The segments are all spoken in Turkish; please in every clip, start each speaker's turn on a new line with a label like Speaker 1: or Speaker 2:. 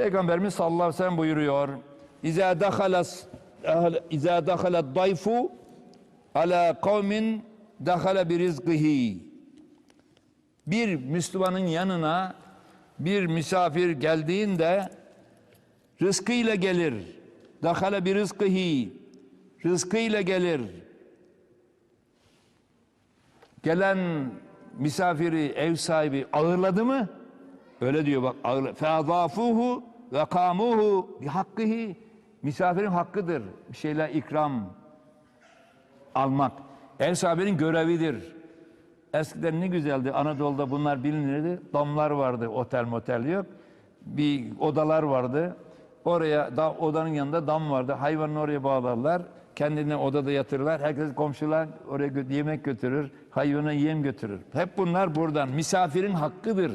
Speaker 1: Peygamberimiz sallallahu aleyhi ve sellem buyuruyor. İza dakhalas İza dakhala dayfu ala kavmin dakhala bi rizqihi. Bir Müslümanın yanına bir misafir geldiğinde rızkıyla gelir. Dakhala bi rizqihi. Rızkıyla gelir. Gelen misafiri ev sahibi ağırladı mı? Öyle diyor bak ağırla. Ve kamuhu bi hakkihi. Misafirin hakkıdır. Bir şeyler ikram almak. Ev sahibinin görevidir. Eskiden ne güzeldi. Anadolu'da bunlar bilinirdi. Damlar vardı. Otel motel yok. Bir odalar vardı. Oraya da, odanın yanında dam vardı. Hayvanını oraya bağlarlar. Kendine odada yatırırlar. Herkes komşular oraya yemek götürür. Hayvana yem götürür. Hep bunlar buradan. Misafirin hakkıdır.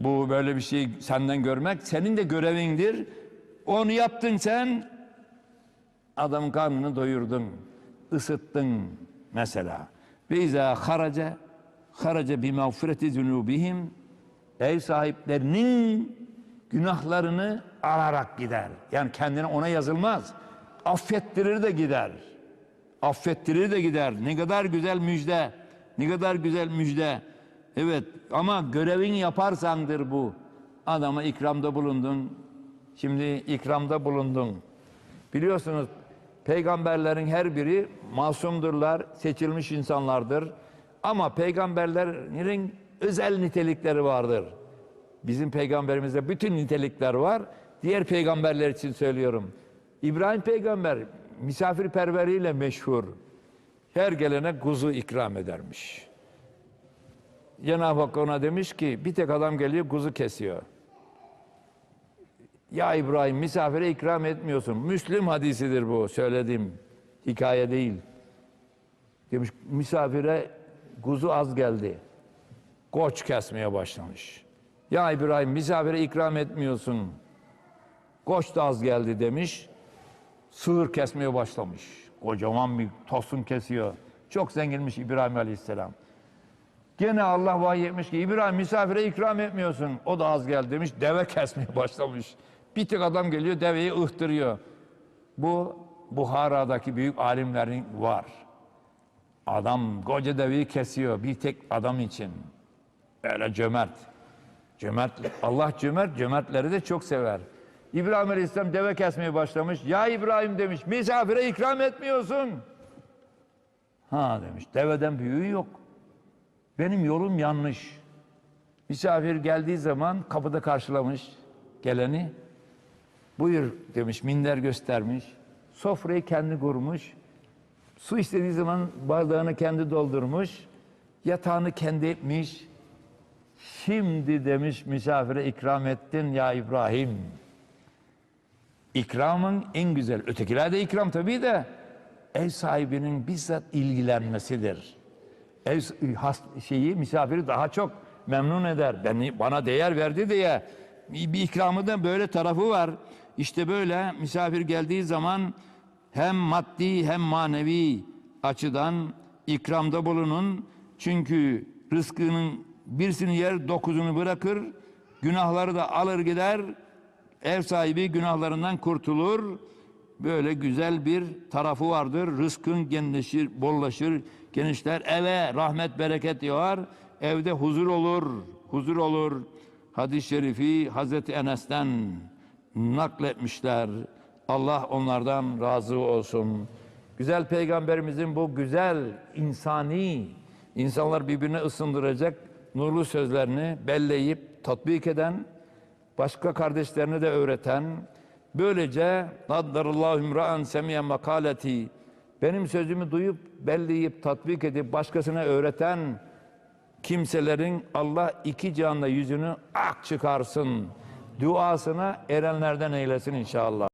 Speaker 1: Bu böyle bir şey senden görmek senin de görevindir. Onu yaptın sen adamın karnını doyurdun, ısıttın mesela. Ve izâ haraca haraca bi mağfireti zunubihim ev sahiplerinin günahlarını alarak gider. Yani kendine ona yazılmaz. Affettirir de gider. Affettirir de gider. Ne kadar güzel müjde. Ne kadar güzel müjde. Evet ama görevin yaparsandır bu. Adama ikramda bulundun. Şimdi ikramda bulundun. Biliyorsunuz peygamberlerin her biri masumdurlar, seçilmiş insanlardır. Ama peygamberlerin özel nitelikleri vardır. Bizim peygamberimizde bütün nitelikler var. Diğer peygamberler için söylüyorum. İbrahim peygamber misafirperveriyle meşhur. Her gelene kuzu ikram edermiş. Cenab-ı Hak ona demiş ki bir tek adam geliyor kuzu kesiyor. Ya İbrahim misafire ikram etmiyorsun. Müslüm hadisidir bu söylediğim hikaye değil. Demiş misafire kuzu az geldi. Koç kesmeye başlamış. Ya İbrahim misafire ikram etmiyorsun. Koç da az geldi demiş. Sığır kesmeye başlamış. Kocaman bir tosun kesiyor. Çok zenginmiş İbrahim Aleyhisselam. Gene Allah vahiy etmiş ki İbrahim misafire ikram etmiyorsun. O da az geldi demiş. Deve kesmeye başlamış. Bir tek adam geliyor deveyi ıhtırıyor. Bu Buhara'daki büyük alimlerin var. Adam koca deveyi kesiyor bir tek adam için. Öyle cömert. Cömert, Allah cömert, cömertleri de çok sever. İbrahim Aleyhisselam deve kesmeye başlamış. Ya İbrahim demiş, misafire ikram etmiyorsun. Ha demiş, deveden büyüğü yok. Benim yolum yanlış. Misafir geldiği zaman kapıda karşılamış geleni. Buyur demiş, minder göstermiş. Sofrayı kendi kurmuş. Su istediği zaman bardağını kendi doldurmuş. Yatağını kendi etmiş. Şimdi demiş misafire ikram ettin ya İbrahim. İkramın en güzel. Ötekiler de ikram tabii de ev sahibinin bizzat ilgilenmesidir. Ev has, şeyi misafiri daha çok memnun eder. Beni bana değer verdi diye bir bir ikramı da böyle tarafı var. İşte böyle misafir geldiği zaman hem maddi hem manevi açıdan ikramda bulunun. Çünkü rızkının birisini yer dokuzunu bırakır. Günahları da alır gider. Ev sahibi günahlarından kurtulur. Böyle güzel bir tarafı vardır. Rızkın genişler, bollaşır, genişler. Eve rahmet, bereket yağar. Evde huzur olur, huzur olur. Hadis-i şerifi Hazreti Enes'ten nakletmişler. Allah onlardan razı olsun. Güzel peygamberimizin bu güzel insani insanlar birbirine ısındıracak nurlu sözlerini belleyip tatbik eden, başka kardeşlerine de öğreten, böylece naddarallahu imra'an semiye makaleti benim sözümü duyup belleyip tatbik edip başkasına öğreten kimselerin Allah iki canla yüzünü ak çıkarsın. Duasına erenlerden eylesin inşallah.